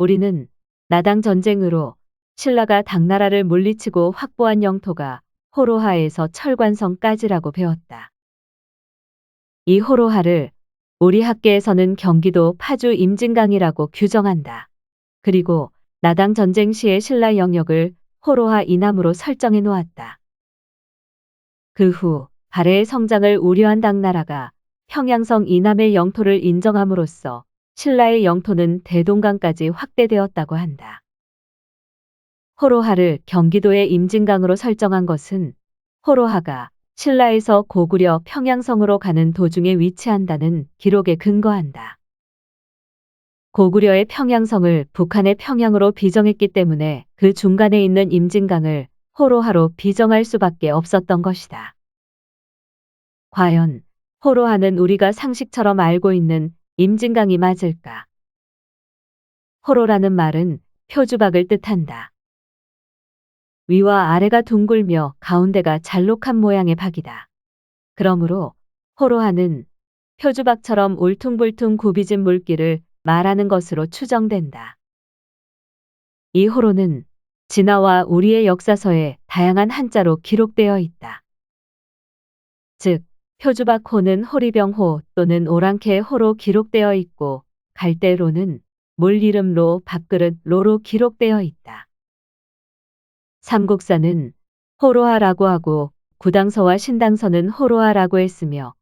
우리는 나당 전쟁으로 신라가 당나라를 물리치고 확보한 영토가 호로하에서 철관성까지라고 배웠다. 이 호로하를 우리 학계에서는 경기도 파주 임진강이라고 규정한다. 그리고 나당 전쟁 시의 신라 영역을 호로하 이남으로 설정해 놓았다. 그 후 발해의 성장을 우려한 당나라가 평양성 이남의 영토를 인정함으로써 신라의 영토는 대동강까지 확대되었다고 한다. 호로하를 경기도의 임진강으로 설정한 것은 호로하가 신라에서 고구려 평양성으로 가는 도중에 위치한다는 기록에 근거한다. 고구려의 평양성을 북한의 평양으로 비정했기 때문에 그 중간에 있는 임진강을 호로하로 비정할 수밖에 없었던 것이다. 과연 호로하는 우리가 상식처럼 알고 있는 임진강이 맞을까? 호로라는 말은 표주박을 뜻한다. 위와 아래가 둥글며 가운데가 잘록한 모양의 박이다. 그러므로 호로하는 표주박처럼 울퉁불퉁 굽이진 물길을 말하는 것으로 추정된다. 이 호로는 진화와 우리의 역사서에 다양한 한자로 기록되어 있다. 즉, 표주박호는 호리병호 또는 오랑캐 호로 기록되어 있고 갈대로는 물 이름로 밥그릇 로로 기록되어 있다. 삼국사는 호로하라고 하고 구당서와 신당서는 호로하라고 했으며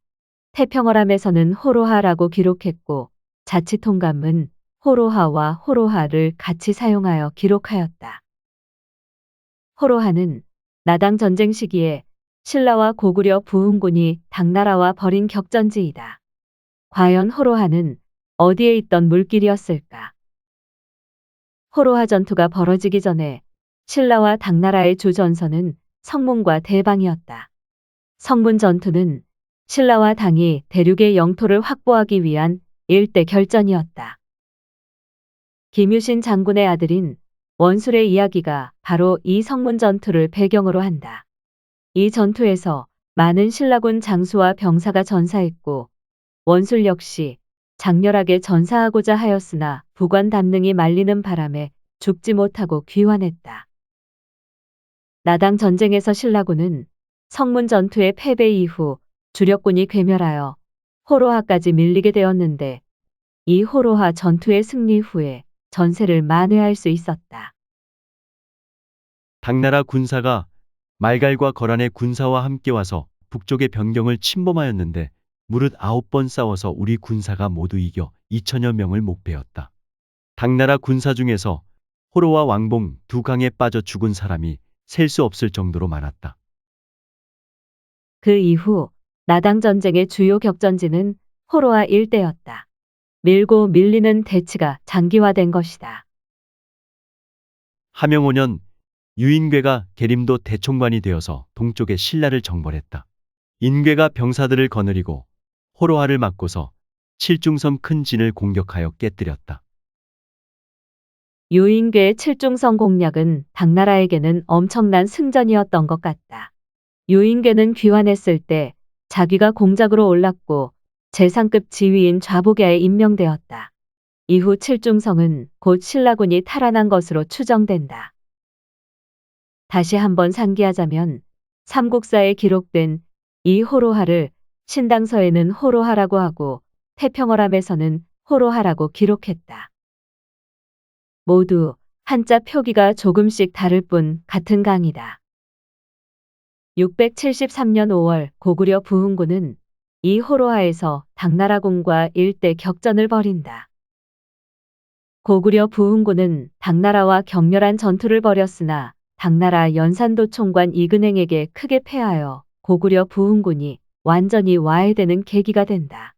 태평어람에서는 호로하라고 기록했고 자치통감은 호로하와 호로하를 같이 사용하여 기록하였다. 호로하는 나당 전쟁 시기에 신라와 고구려 부흥군이 당나라와 벌인 격전지이다. 과연 호로하는 어디에 있던 물길이었을까? 호로하 전투가 벌어지기 전에 신라와 당나라의 주전선은 성문과 대방이었다. 성문 전투는 신라와 당이 대륙의 영토를 확보하기 위한 일대 결전이었다. 김유신 장군의 아들인 원술의 이야기가 바로 이 성문 전투를 배경으로 한다. 이 전투에서 많은 신라군 장수와 병사가 전사했고 원술 역시 장렬하게 전사하고자 하였으나 부관 담능이 말리는 바람에 죽지 못하고 귀환했다. 나당 전쟁에서 신라군은 성문 전투의 패배 이후 주력군이 괴멸하여 호로하까지 밀리게 되었는데 이 호로하 전투의 승리 후에 전세를 만회할 수 있었다. 당나라 군사가 말갈과 거란의 군사와 함께 와서 북쪽의 변경을 침범하였는데 무릇 아홉 번 싸워서 우리 군사가 모두 이겨 2천여 명을 목배었다. 당나라 군사 중에서 호로와 왕봉 두 강에 빠져 죽은 사람이 셀 수 없을 정도로 많았다. 그 이후 나당 전쟁의 주요 격전지는 호로하 일대였다. 밀고 밀리는 대치가 장기화된 것이다. 하명 5년 유인괴가 계림도 대총관이 되어서 동쪽의 신라를 정벌했다. 인괴가 병사들을 거느리고 호로하를 막고서 칠중섬 큰 진을 공격하여 깨뜨렸다. 유인괴의 칠중성 공략은 당나라에게는 엄청난 승전이었던 것 같다. 유인괴는 귀환했을 때 자기가 공작으로 올랐고 재상급 지휘인 좌복야에 임명되었다. 이후 칠중성은 곧 신라군이 탈환한 것으로 추정된다. 다시 한번 상기하자면 삼국사에 기록된 이 호로하를 신당서에는 호로하라고 하고 태평어람에서는 호로하라고 기록했다. 모두 한자 표기가 조금씩 다를 뿐 같은 강이다. 673년 5월 고구려 부흥군은 이 호로하에서 당나라군과 일대 격전을 벌인다. 고구려 부흥군은 당나라와 격렬한 전투를 벌였으나 당나라 연산도 총관 이근행에게 크게 패하여 고구려 부흥군이 완전히 와해되는 계기가 된다.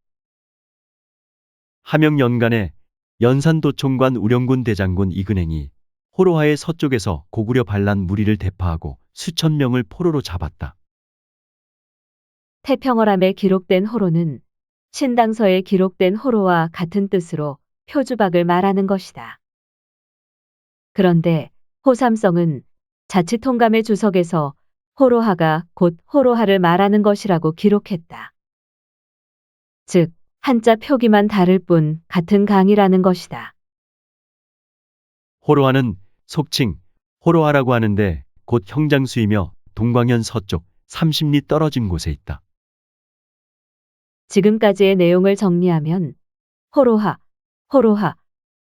하명 연간에 연산도총관 우령군 대장군 이근행이 호로하의 서쪽에서 고구려 반란 무리를 대파하고 수천 명을 포로로 잡았다. 태평어람에 기록된 호로는 신당서에 기록된 호로와 같은 뜻으로 표주박을 말하는 것이다. 그런데 호삼성은 자치통감의 주석에서 호로하가 곧 호로하를 말하는 것이라고 기록했다. 즉, 한자 표기만 다를 뿐 같은 강이라는 것이다. 호로하는 속칭 호로하라고 하는데 곧 형장수이며 동광현 서쪽 30리 떨어진 곳에 있다. 지금까지의 내용을 정리하면 호로하, 호로하,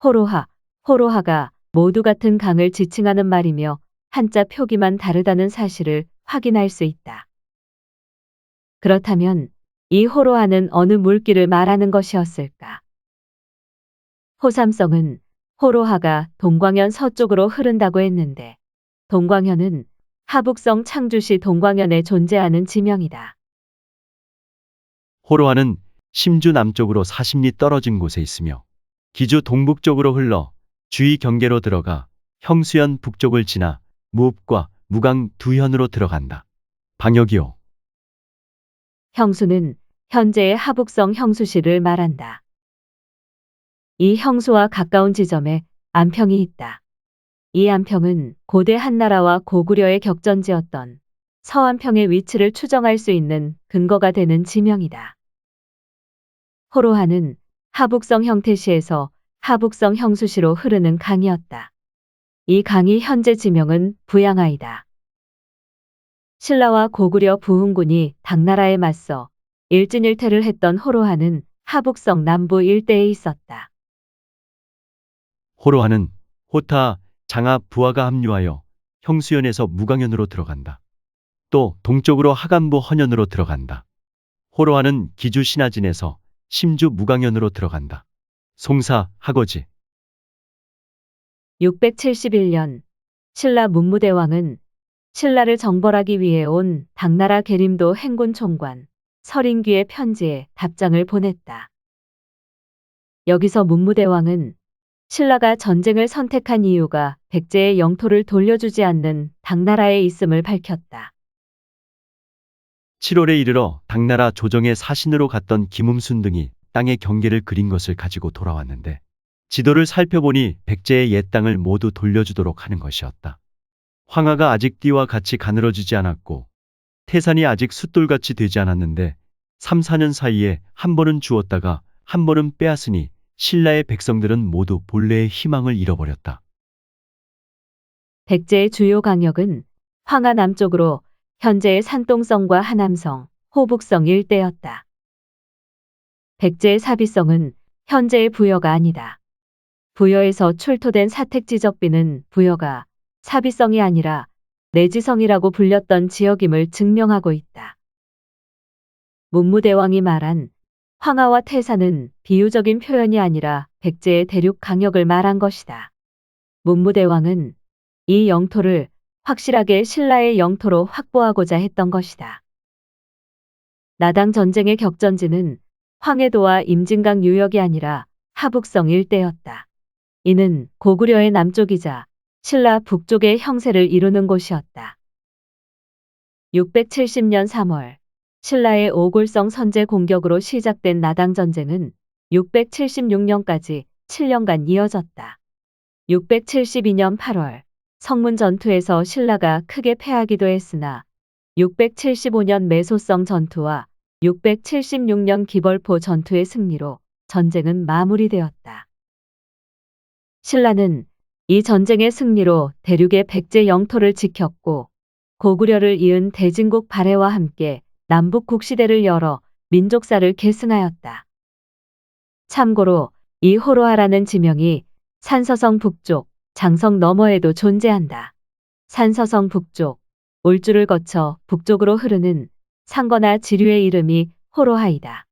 호로하, 호로하가 모두 같은 강을 지칭하는 말이며 한자 표기만 다르다는 사실을 확인할 수 있다. 그렇다면 이 호로하는 어느 물길을 말하는 것이었을까? 호삼성은 호로하가 동광현 서쪽으로 흐른다고 했는데 동광현은 하북성 창주시 동광현에 존재하는 지명이다. 호로하는 심주 남쪽으로 40리 떨어진 곳에 있으며 기주 동북쪽으로 흘러 주의 경계로 들어가 형수현 북쪽을 지나 무읍과 무강 두 현으로 들어간다. 방역이요. 형수는 현재의 하북성 형수시를 말한다. 이 형수와 가까운 지점에 안평이 있다. 이 안평은 고대 한나라와 고구려의 격전지였던 서안평의 위치를 추정할 수 있는 근거가 되는 지명이다. 호로하는 하북성 형태시에서 하북성 형수시로 흐르는 강이었다. 이 강이 현재 지명은 부양하이다. 신라와 고구려 부흥군이 당나라에 맞서 일진일퇴를 했던 호로하는 하북성 남부 일대에 있었다. 호로하는 호타, 장하, 부하가 합류하여 형수현에서 무강현으로 들어간다. 또 동쪽으로 하간부 헌현으로 들어간다. 호로하는 기주 신하진에서 심주 무강현으로 들어간다. 송사, 하거지. 671년 신라 문무대왕은 신라를 정벌하기 위해 온 당나라 계림도 행군 총관 설인귀의 편지에 답장을 보냈다. 여기서 문무대왕은 신라가 전쟁을 선택한 이유가 백제의 영토를 돌려주지 않는 당나라에 있음을 밝혔다. 7월에 이르러 당나라 조정의 사신으로 갔던 김음순 등이 땅의 경계를 그린 것을 가지고 돌아왔는데 지도를 살펴보니 백제의 옛 땅을 모두 돌려주도록 하는 것이었다. 황하가 아직 띠와 같이 가늘어지지 않았고 태산이 아직 숫돌같이 되지 않았는데 3, 4년 사이에 한 번은 주었다가 한 번은 빼앗으니 신라의 백성들은 모두 본래의 희망을 잃어버렸다. 백제의 주요 강역은 황하 남쪽으로 현재의 산동성과 하남성, 호북성 일대였다. 백제의 사비성은 현재의 부여가 아니다. 부여에서 출토된 사택 지적비는 부여가 사비성이 아니라 내지성이라고 불렸던 지역임을 증명하고 있다. 문무대왕이 말한 황하와 태산은 비유적인 표현이 아니라 백제의 대륙 강역을 말한 것이다. 문무대왕은 이 영토를 확실하게 신라의 영토로 확보하고자 했던 것이다. 나당 전쟁의 격전지는 황해도와 임진강 유역이 아니라 하북성 일대였다. 이는 고구려의 남쪽이자 신라 북쪽의 형세를 이루는 곳이었다. 670년 3월 신라의 오골성 선제 공격으로 시작된 나당 전쟁은 676년까지 7년간 이어졌다. 672년 8월 성문 전투에서 신라가 크게 패하기도 했으나 675년 매소성 전투와 676년 기벌포 전투의 승리로 전쟁은 마무리되었다. 신라는 이 전쟁의 승리로 대륙의 백제 영토를 지켰고 고구려를 이은 대진국 발해와 함께 남북 국시대를 열어 민족사를 계승하였다. 참고로 이 호로하라는 지명이 산서성 북쪽, 장성 너머에도 존재한다. 산서성 북쪽, 올주를 거쳐 북쪽으로 흐르는 상거나 지류의 이름이 호로하이다.